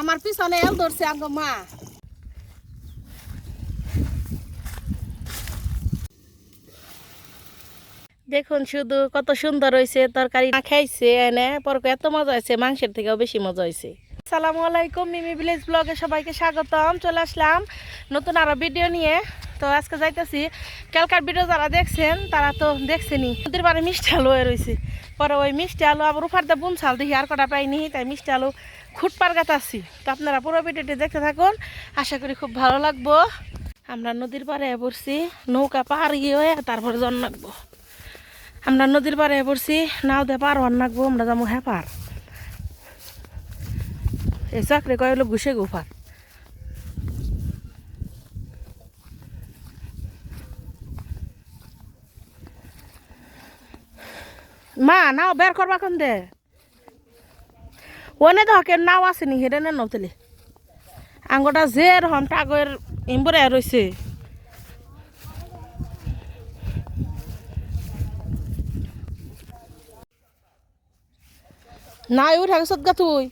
আমার পিছনে এল ধরছে আঙ্গ মা। দেখুন শুধু কত সুন্দর হয়েছে তরকারি না খাইছে এনে পরকে এত মজা হয়েছে মাংসের থেকেও বেশি মজা হয়েছে আসসালামু আলাইকুম মিমি ভিলেজ ব্লগে সবাইকে স্বাগতম চলে আসলাম নতুন আরও ভিডিও নিয়ে। তো আজকে যাইতেছি কালকার ভিডিও যারা দেখছেন তারা তো দেখছেনি নদীর বারে মিষ্টি আলু হয়ে রয়েছে পরে ওই মিষ্টি আলু আবার উফার দিয়ে বুন চাল দেখি আর কটা পাইনি তাই মিষ্টি আলু খুঁটপার গাতাছি তো আপনারা পুরো ভিডিওটি দেখতে থাকুন। আশা করি খুব ভালো লাগবো। আমরা নদীর পাড়ে পড়ছি, নৌকা পার গিয়ে তারপরে জন রাখব আমরা নদীর পাড়ে পড়ছি, নাও দে পার হন রাখব আমরা যাব হ্যাঁ পার। এই চাকরি কয় হলো ঘুষে গুফার মা, নাও বের করবা কোন দে। ওনে তো হকের নাও আসেনি হেরে নে নতলে আঙ্গটা যে রকম টাগর ইম্বরে রয়েছে নাই, উঠে গেছত গা তুই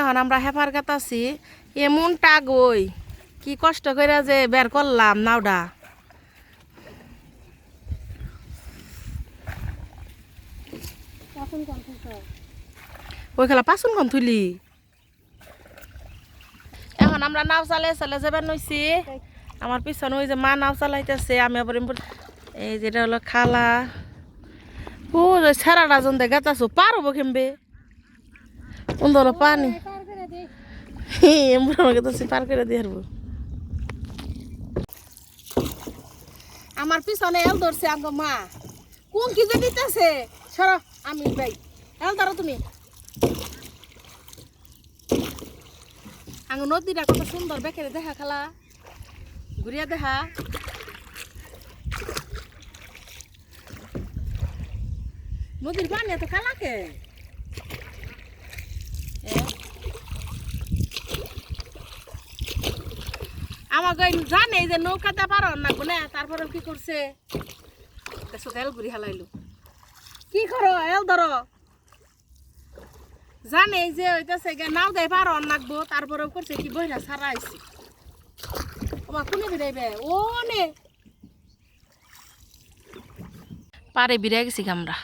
এখন আমরা হেফার কাটাছি এমন টাগই কি কষ্ট করে যে বের করলাম নাওডা। ওই খেলা, পাচন কন তুলি এখন আমরা নাও চালে চালে যাবেন নইছি, আমার পিছনে ওই যে মা নাও চালাইতেছে, আমি আবার এই যেটা হলো খালা। ও সারাটা জন দেখা তাছো পারব কেমবে? সুন্দর পানি? এমন গেছে পার করে দিয়ে আমার পিছনে এল ধরছে আঙ্গ মা। কোন কি যে দিতেছে? সর। আমি ভাই এল ধরো তুমি। আঙ্গ নদীটা কত সুন্দর বেকেরে দেখা খালা। ঘুরিয়া দেখা। নদীর পানি এত কালাকে? আমাকে জানে যে নৌকাতে পারো না বলে তারপরে কি করছে? তেল ঘুরি হালাইলো। কি করো, এল ধরো। জানে যে হইতেছে গে নাও দেয় পারো নাকবো তারপরে করছে কি বইরা সারা আইছি। তোমার কোনে বিরাইবে ও নে। পারে বিরাই গেছি আমরা।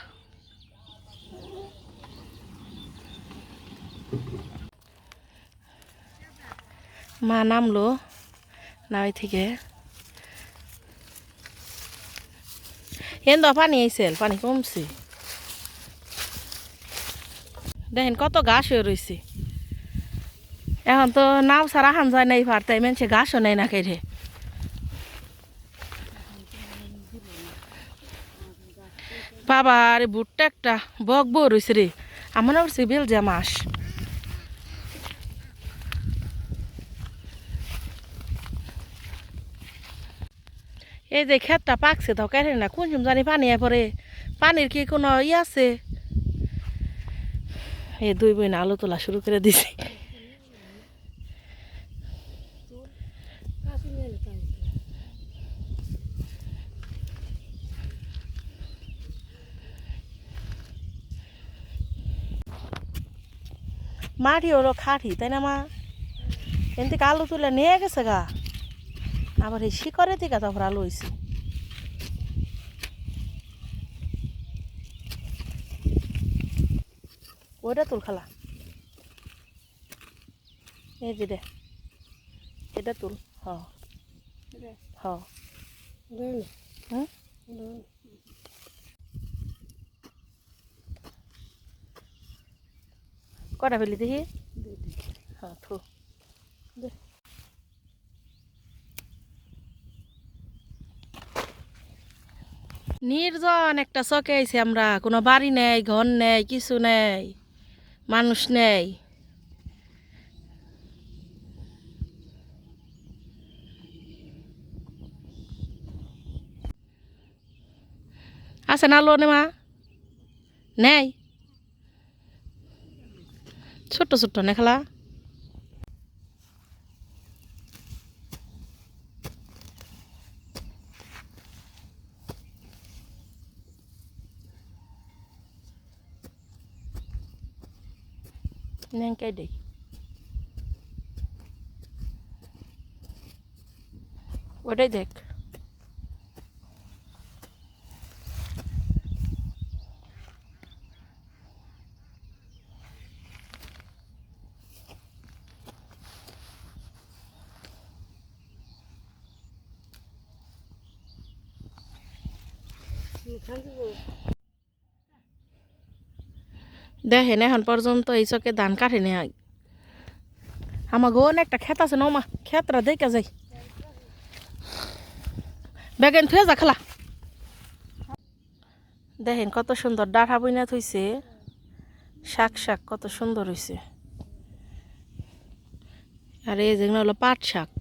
মা নামলো নাওই থেকে। এন পানি আইসেল পানি কমছে। দেখেন কত ঘাস হয়ে রয়েছে এখন তো নাও সারা হান যায় নাই ভার তাই মানুষে ঘাসও নেই না কেড়ে বাবা, আরে ভুট্টা একটা, বক বউ রয়েছে রে। আমার উঠছে বেল যে মাস এই যে ক্ষেতটা পাকছে তো কেন না, কোন জানি পানি পরে পানির কি কোনো ই আছে? এই দুই বোন আলু তোলা শুরু করে দিছে। মাটি হলো খাটি, তাই না মা? এন থেকে তুলে নিয়ে গেছে গা। আবার এই শিকড়ে থেকে তারপর আলু হয়েছে ওইটা তুল খালা। এই যে দে এটা তুল হ। হ। হুম? কটা ফেলি দেখি? হ্যাঁ থু। নির্জন একটা চকে আইছি আমরা কোনো বাড়ি নেই ঘর নেই কিছু নেই। মানুষ নেই। আছে না লোনে মা? নেই। ছোট্ট ছোট্ট নেখলা Nang kay dik. What I? Thank you. দেখেন এখন পর্যন্ত এই চকে ধান কাটে নেই আমার গোন একটা ক্ষেত আছে না মা ক্ষেতরা দেখে যাই। বেগেন থুয়ে যা খালা। দেখেন কত সুন্দর ডাঠা বইনা থইছে। শাক শাক কত সুন্দর হইছে। আর এই যেগুলো হলো পাট শাক।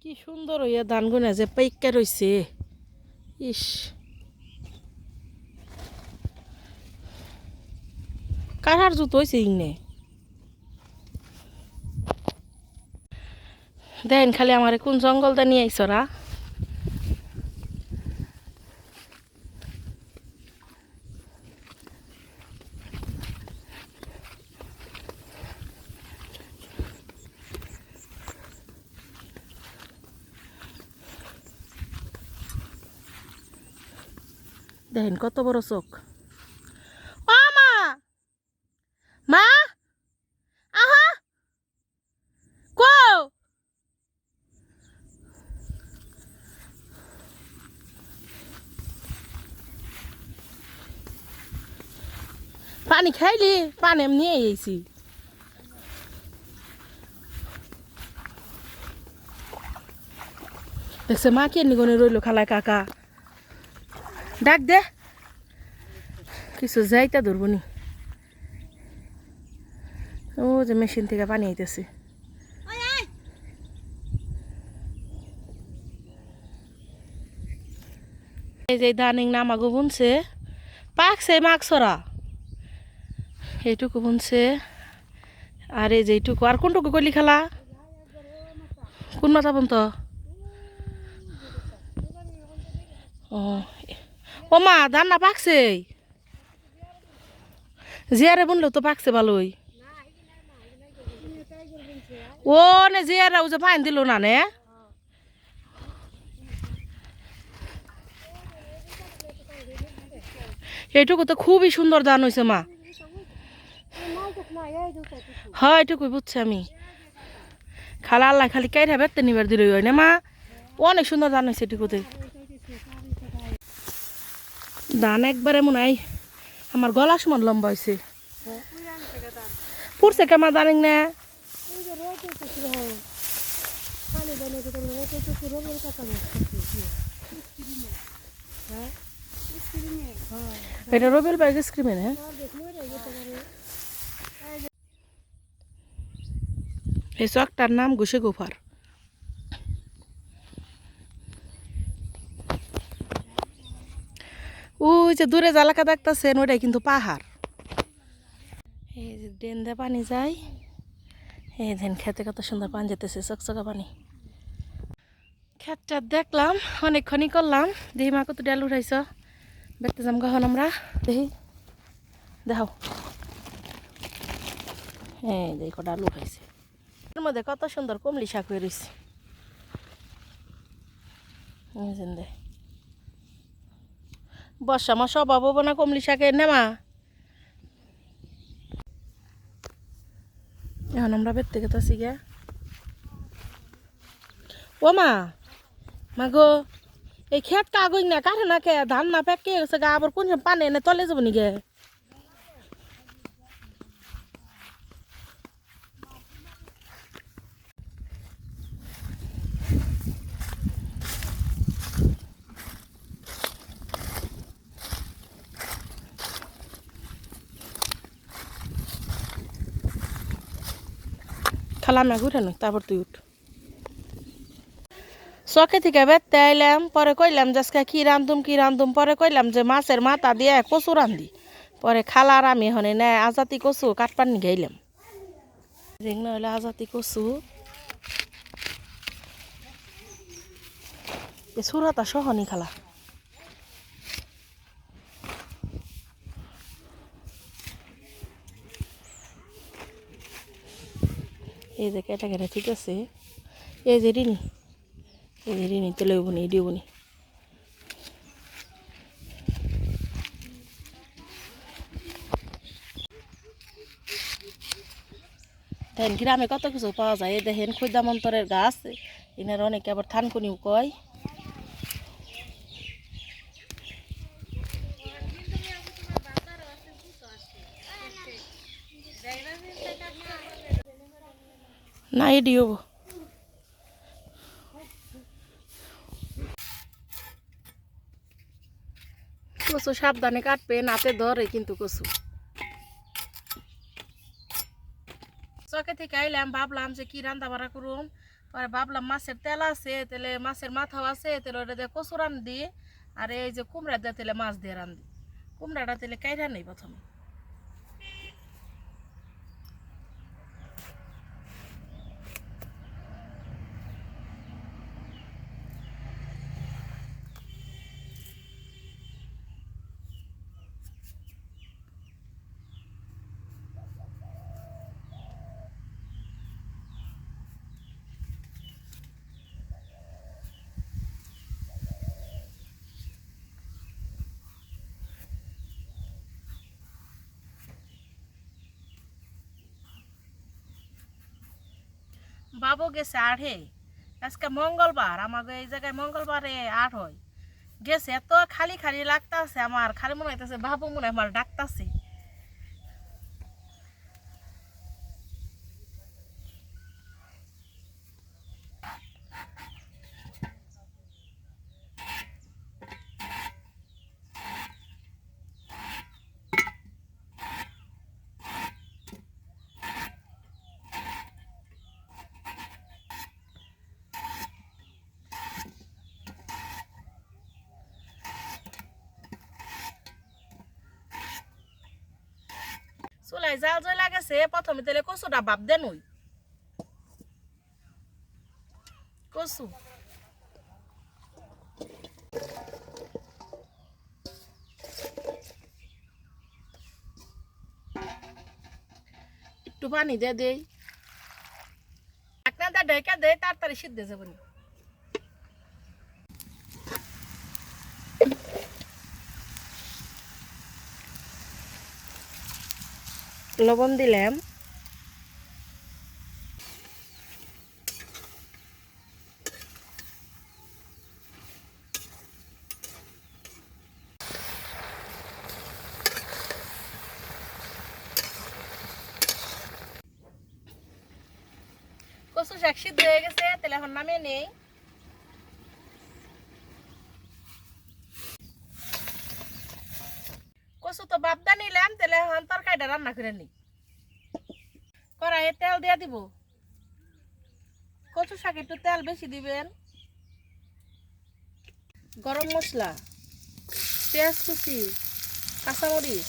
কি সুন্দর হইয়া ধান গুনা যে পাইকা রইছে। ইস। কারার জুতো হয়েছে ইংনে? দেন খালি আমার কোন জঙ্গলটা নিয়ে আইসরা দেখেন কত বড় চোখ ও মা মা আহা কো পানি খাইলি পানি নিয়ে আইছি দেখছে মা কে নিগনে রইল খালায় কাকা। ডাক দে। কিছু যাইতা ধরবনি ও যে মেশিন থেকে পানি আইতেছে। এই যে দানিং নামাগো বুনছে। পাকছে মাকসরা। এইটুকু বুনছে। আর যে এইটুকু আর কোনটুকু কইলি খেলা? কোন মাথা বুনত ও ও মা, ধান না পাকছে? জিয়ারে বুনলেও তো পাকছে ভালোই। ও নে জিয়ারা ও যে ফাইন দিল না নে? এইটুকু তো খুবই সুন্দর দান হয়েছে মা। হয়, এটুকুই বুঝছি আমি। খালা আল্লাহ খালি কাইরা বেতে নিবার দিল হয় না, মা? অনেক সুন্দর দান হয়েছে এটুকুতে। দান একবারে মনে হয় আমার গলা সমান লম্বা হয়েছে। পুরছে কেমন জানেন না। এটা রবিল বাইক স্ক্রিমে হ্যাঁ এই চকটার নাম ঘুষে গোফার। ওই যে দূরে জালাকা দেখতেছেন ওটাই কিন্তু পাহাড়। এই যে ড্রেন দিয়ে পানি যায়। এই দেন খেতে কত সুন্দর পানি যেতেছে, চকচকা পানি। খেতটা দেখলাম, অনেকক্ষণই করলাম। দেখি মা কত ডাল উঠাইছ। বেতে যাম গহন আমরা। দেখি। দেখাও। হ্যাঁ দেখি আলু উঠাইছে। এর মধ্যে কত সুন্দর কমলি শাক হয়ে রয়েছে বর্ষা মা সব অভাব না কমলি শাকের নেমা এখন আমরা বের থেকে তো গিয়া ও মা মা গো, এই খেত কাগজ না কাঠে না কে ধান না পেকে গেছে গা, আবার কোন পানে এনে তলে যাব নিগে খালাম ঘুরে নয় তারপর তুই উঠ চকে থেকে বেতে আইলাম পরে কইলাম যে কি রান্ধুম কি রান্ধুম পরে কইলাম যে মাছের মাথা দিয়ে কচু রান্ধি পরে খালার আমি হনে না আজাতি কচু কাটপানি গাইলাম হলে আজাতি কচু সুরাতা সহনি খালা এই যে কেটা কেটা ঠিক আছে। এই যে রিনি, এই যে রিনি বনি দিবনি বনি দেখেন গ্রামে কত কিছু পাওয়া যায়? এই দেখেন খুদামন্তরের গাছ, এনার অনেকে আবার থানকুনিও কয়। না এডিও কচু সাবধানে কাটবে, নাতে ধরে কিন্তু কচু চকে থেকে আইলাম, ভাবলাম যে কি রান্না বাড়া করুম। পরে ভাবলাম মাছের তেল আছে, তেলে মাছের মাথাও আছে, তেলে ওটা দিয়ে কচু রান দি আর এই যে কুমড়া দিয়ে তেলে মাছ দিয়ে রান দি কুমড়াটা তেলে কাইরা নেই প্রথমে। বাবু গেছে আড়ে আজকে মঙ্গলবার, আমাকে এই জায়গায় মঙ্গলবারে আট হয়। গেছে, এত খালি খালি লাগতাছে আমার, খালি মনে হইতেছে বাবু মনে হয় আমার ডাকতাছে। চুলাই জাল জ্বলা গেছে, প্রথমে তেলে কচুটা বাপ দেন ওই কচু। একটু পানি দিয়ে দেই। আপনার ঢেকে দেয় তাড়াতাড়ি সিদ্ধ যাবেন লবণ দিলাম। কচু শাক সিদ্ধ হয়ে গেছে তাহলে এখন নামিয়ে নেই। কচু তো বাপদা নিলাম, তাহলে এখন তরকারিটা রান্না করে নিই। কড়াইয়ে তেল দিয়ে দিব। কচু শাক একটু তেল বেশি দিবেন। গরম মশলা, পেঁয়াজ কুচি, কাঁচামরিচ।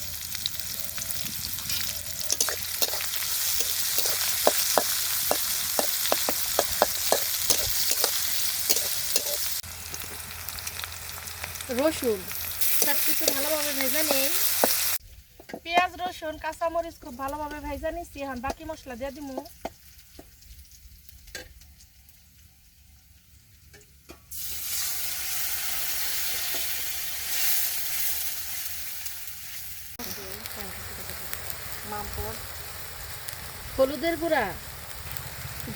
রসুন সব কিছু ভালোভাবে ভেজে নেই পেঁয়াজ, রসুন, কাঁচামরিচ খুব ভালোভাবে ভেজে নিচ্ছি এখন বাকি মশলা দিয়ে দিব হলুদের গুঁড়া,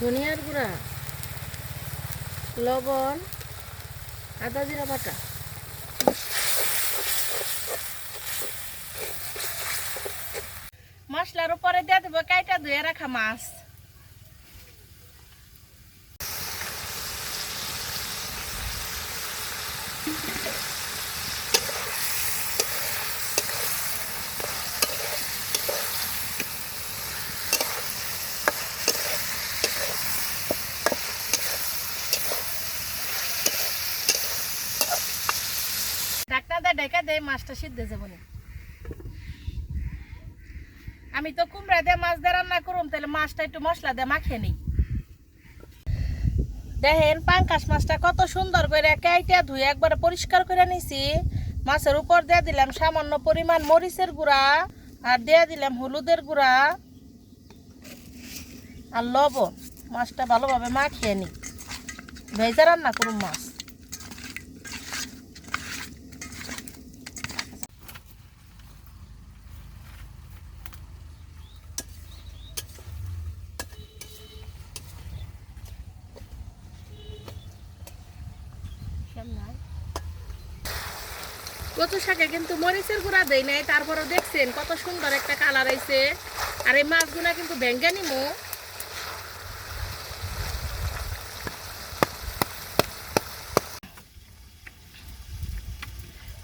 ধনিয়ার গুঁড়া, লবণ, আদা জিরা বাটা। উপরে দিয়ে দেবো, কাইটা ধুয়ে রাখা মাছ। ডাক্তার দা ডেকে দেয় মাছটা সিদ্ধ যাব না আমি তো কুমড়া দিয়ে মাছ দিয়ে রান্না করুম তাহলে মাছটা একটু মশলা দিয়ে মাখিয়ে নিই। দেখেন, পাঙ্কাশ মাছটা কত সুন্দর করে কেটে ধুয়ে একবারে পরিষ্কার করে নিছি। মাছের উপর দিয়ে দিলাম সামান্য পরিমাণ মরিচের গুঁড়া আর দিয়ে দিলাম হলুদের গুঁড়া আর লবণ। মাছটা ভালোভাবে মাখিয়ে নিই ভেজে রান্না করুন মাছ। শাকে কিন্তু মরিচের গুঁড়া দেই নাই তারপরে দেখছেন কত সুন্দর একটা কালার আইছে। আর এই মাছগুলা কিন্তু ভেঙ্গে নিম।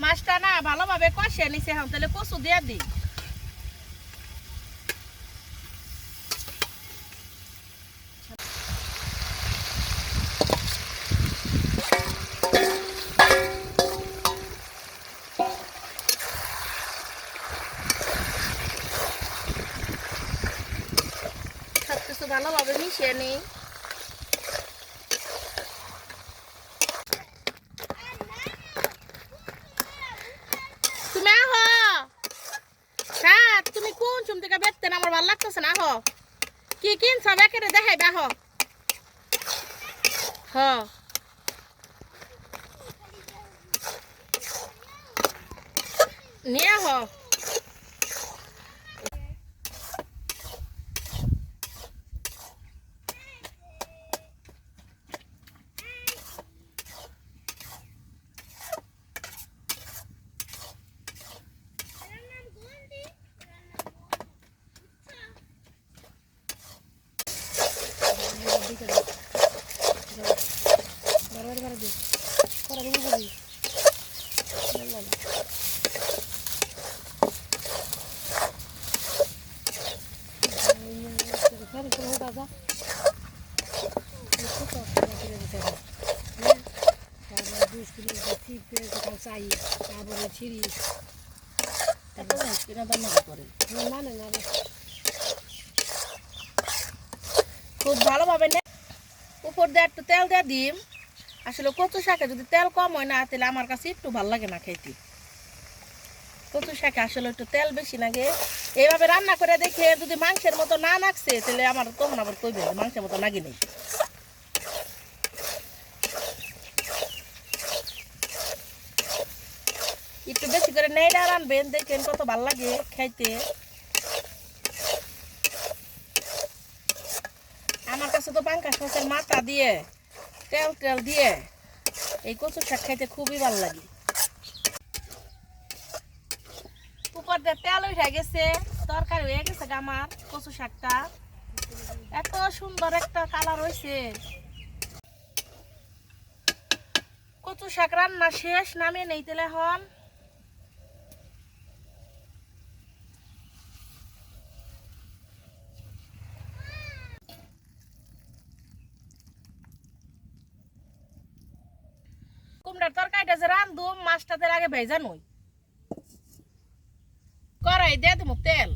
মাছটা না ভালোভাবে কষে নিছে এখন, তাহলে কচু দিয়ে দিই সব কিছু ভালোভাবে মিশিয়ে নিই তুমি আহো সাত তুমি কোন চুম থেকে বেচতেন আমার ভালো লাগতেছে না আহো কি কিনছ বেকেরে দেখাই আহো হ তারপরে ছিড়ি করে মানে না খুব ভালোভাবে নে। উপর দিয়ে একটু তেল দিয়ে দিম। আসলে কচু শাকে যদি তেল কম হয় না তাহলে আমার কাছে একটু ভালো লাগে না খেতে। কচু শাকে আসলে একটু তেল বেশি লাগে। এইভাবে রান্না করে দেখে যদি মাংসের মতো না লাগছে তাহলে আমার তখন আবার কইবে মাংসের মতো নাকি নেই একটু বেশি রানবেন দেখেন কত ভালো লাগে খাইতে। আমার কাছে তো মাথা দিয়ে, তেল দিয়ে এই কচু শাক খাইতে খুবই ভালো লাগে। উপর দিয়ে তেল উঠে গেছে, তরকারি হয়ে গেছে আমার কচু শাকটা। এত সুন্দর একটা কালার হয়েছে কচু শাক রান্না শেষ, নামিয়ে নেই তেলে হন কুমড়ার তরকারিটা যে রান্ধুম আগে ভেজা নই। কড়াই দিয়ে দেবো তেল।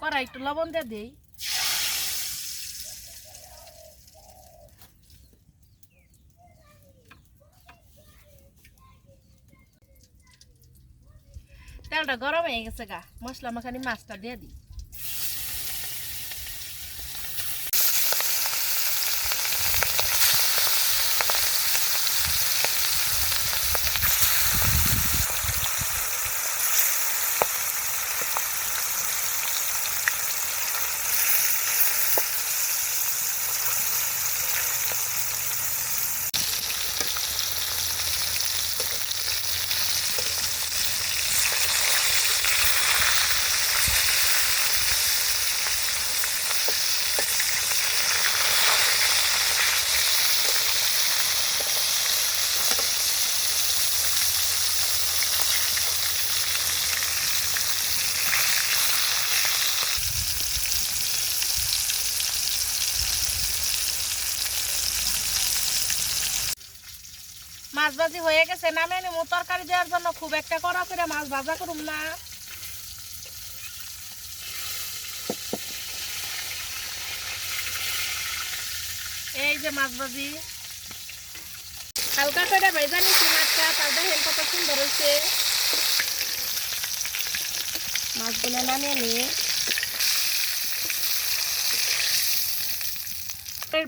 কড়াই একটু লবণ দিয়ে দিই। গরম হয়ে গেছে গা মশলা মাখানি মাছটা দিয়ে দিই। ভাজি হয়ে গেছে নামিয়ে নিমু, তরকারি দেওয়ার জন্য খুব একটা করা করে মাছ ভাজা করুম না। এই যে মাছ ভাজি। হালকা করে ভেজা নিচ্ছি মাছটা তার দেখেন কত সুন্দর হয়েছে। মাছগুলো নামিয়ে নি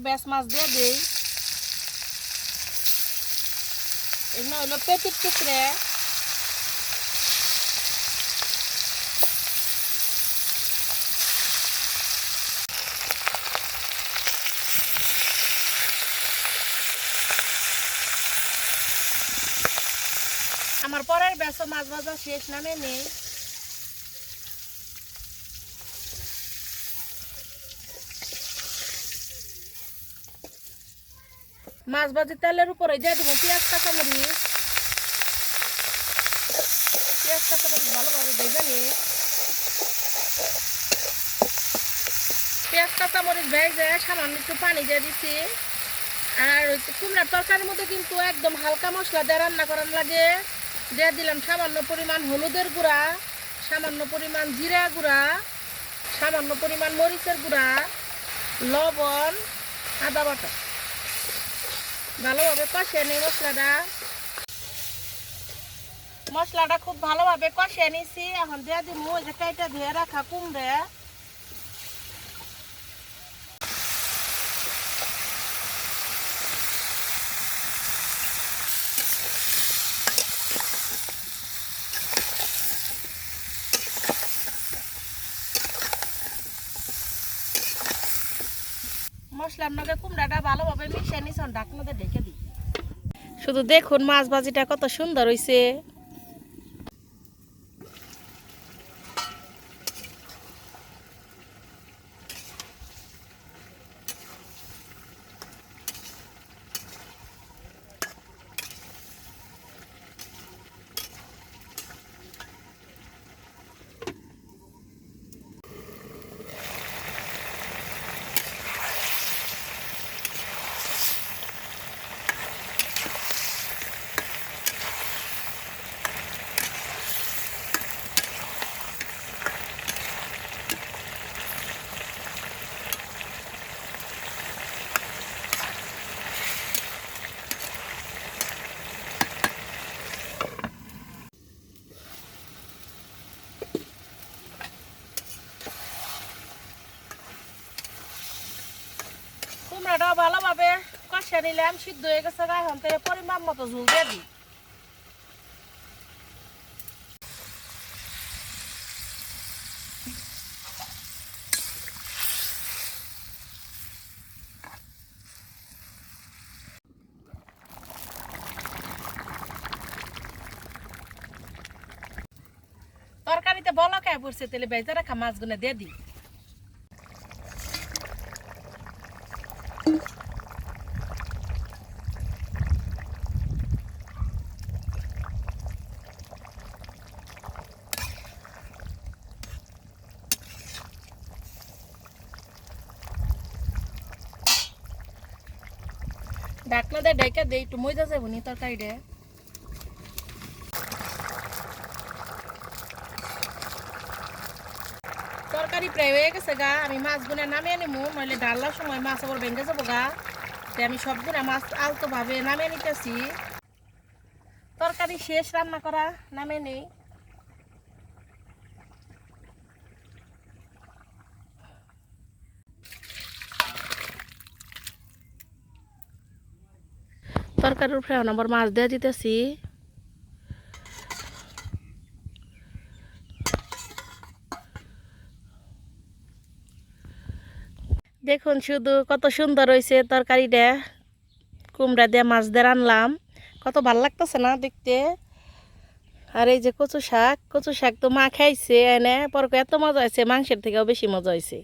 বেশ মাছ দিয়ে দিই। এগুলো হলো পেটির টুকরে আমার পরের ব্যস্ত মাছ ভাজা শেষ নামে নেই মাছ ভাজি তেলের উপরে দিয়ে দিব, পেঁয়াজ, কাঁচামরিচ। পেঁয়াজ, কাঁচামরিচ ভালোভাবে ভেজে নিই পেঁয়াজ, কাঁচামরিচ ভেজে সামান্য একটু পানি দিয়ে দিচ্ছি আর হচ্ছে কুমড়ার তরকারির মধ্যে কিন্তু একদম হালকা মশলা দিয়ে রান্না করার লাগে। দিয়ে দিলাম সামান্য পরিমাণ হলুদের গুঁড়া, সামান্য পরিমাণ জিরা গুঁড়া, সামান্য পরিমাণ মরিচের গুঁড়া, লবণ, আদা বাটা। ভালোভাবে কষিয়ে নিই মশলাটা। মশলাটা খুব ভালোভাবে কষিয়ে নিছি। এখন দিয়ে দিব ওই যে কাইটা ধুয়ে রাখা কুমড়ে। মশলার নগে কুমড়াটা ভালোভাবে মিশিয়ে নিছন ঢাকনাতে ঢেকে দিই। শুধু দেখুন মাছ ভাজিটা কত সুন্দর হইছে কুমড়াটা ভালোভাবে কষিয়ে নিলাম, সিদ্ধ হয়ে গেছে এখন থেকে পরিমাণ মতো ঝুল দিয়ে দিই। তরকারিতে বলকায় পড়ছে তেলে বেজা রাখা মাছগুলো দিয়ে দিই। ঢাকনা দিয়ে ঢেকে দিই একটু ময়দা যাব নি তরকারিটা তরকারি প্রায় হয়ে গেছে গা, আমি মাছগুলো নামিয়ে নিমু, নইলে ডালার সময় মাছ আবার ভেঙে যাব গা। তাই আমি সবগুলো মাছ আলতো ভাবে নামিয়ে নিতেছি। তরকারি শেষ রান্না করা নামে নেই। তরকারির উপরে এখন আবার মাছ দিয়ে দিতেছি। দেখুন শুধু কত সুন্দর হয়েছে তরকারিটা। কুমড়া দিয়ে মাছ দিয়ে রানলাম। কত ভালো লাগতেছে না দেখতে। আর এই যে কচু শাক কচু শাক তো মা খাইছে, এনে পরকে এত মজা হয়েছে, মাংসের থেকেও বেশি মজা হয়েছে।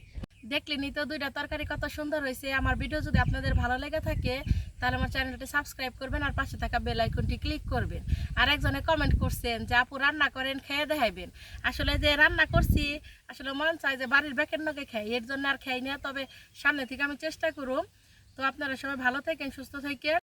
দেখলেনি তো দুইটা তরকারি কত সুন্দর হয়েছে। আমার ভিডিও যদি আপনাদের ভালো লেগে থাকে, তাহলে আমার চ্যানেলটি সাবস্ক্রাইব করবেন আর পাশে থাকা বেল আইকনটি ক্লিক করবেন। আর একজনে কমেন্ট করছেন যে, আপু, রান্না করেন, খেয়ে দেখাইবেন। আসলে যে রান্না করছি, আসলে মন চায় যে বাড়ির ব্যাকের নাকি খাই এর জন্য আর খাই না। তবে সামনে থেকে আমি চেষ্টা করুম। তো আপনারা সবাই ভালো থাকেন, সুস্থ থাকেন।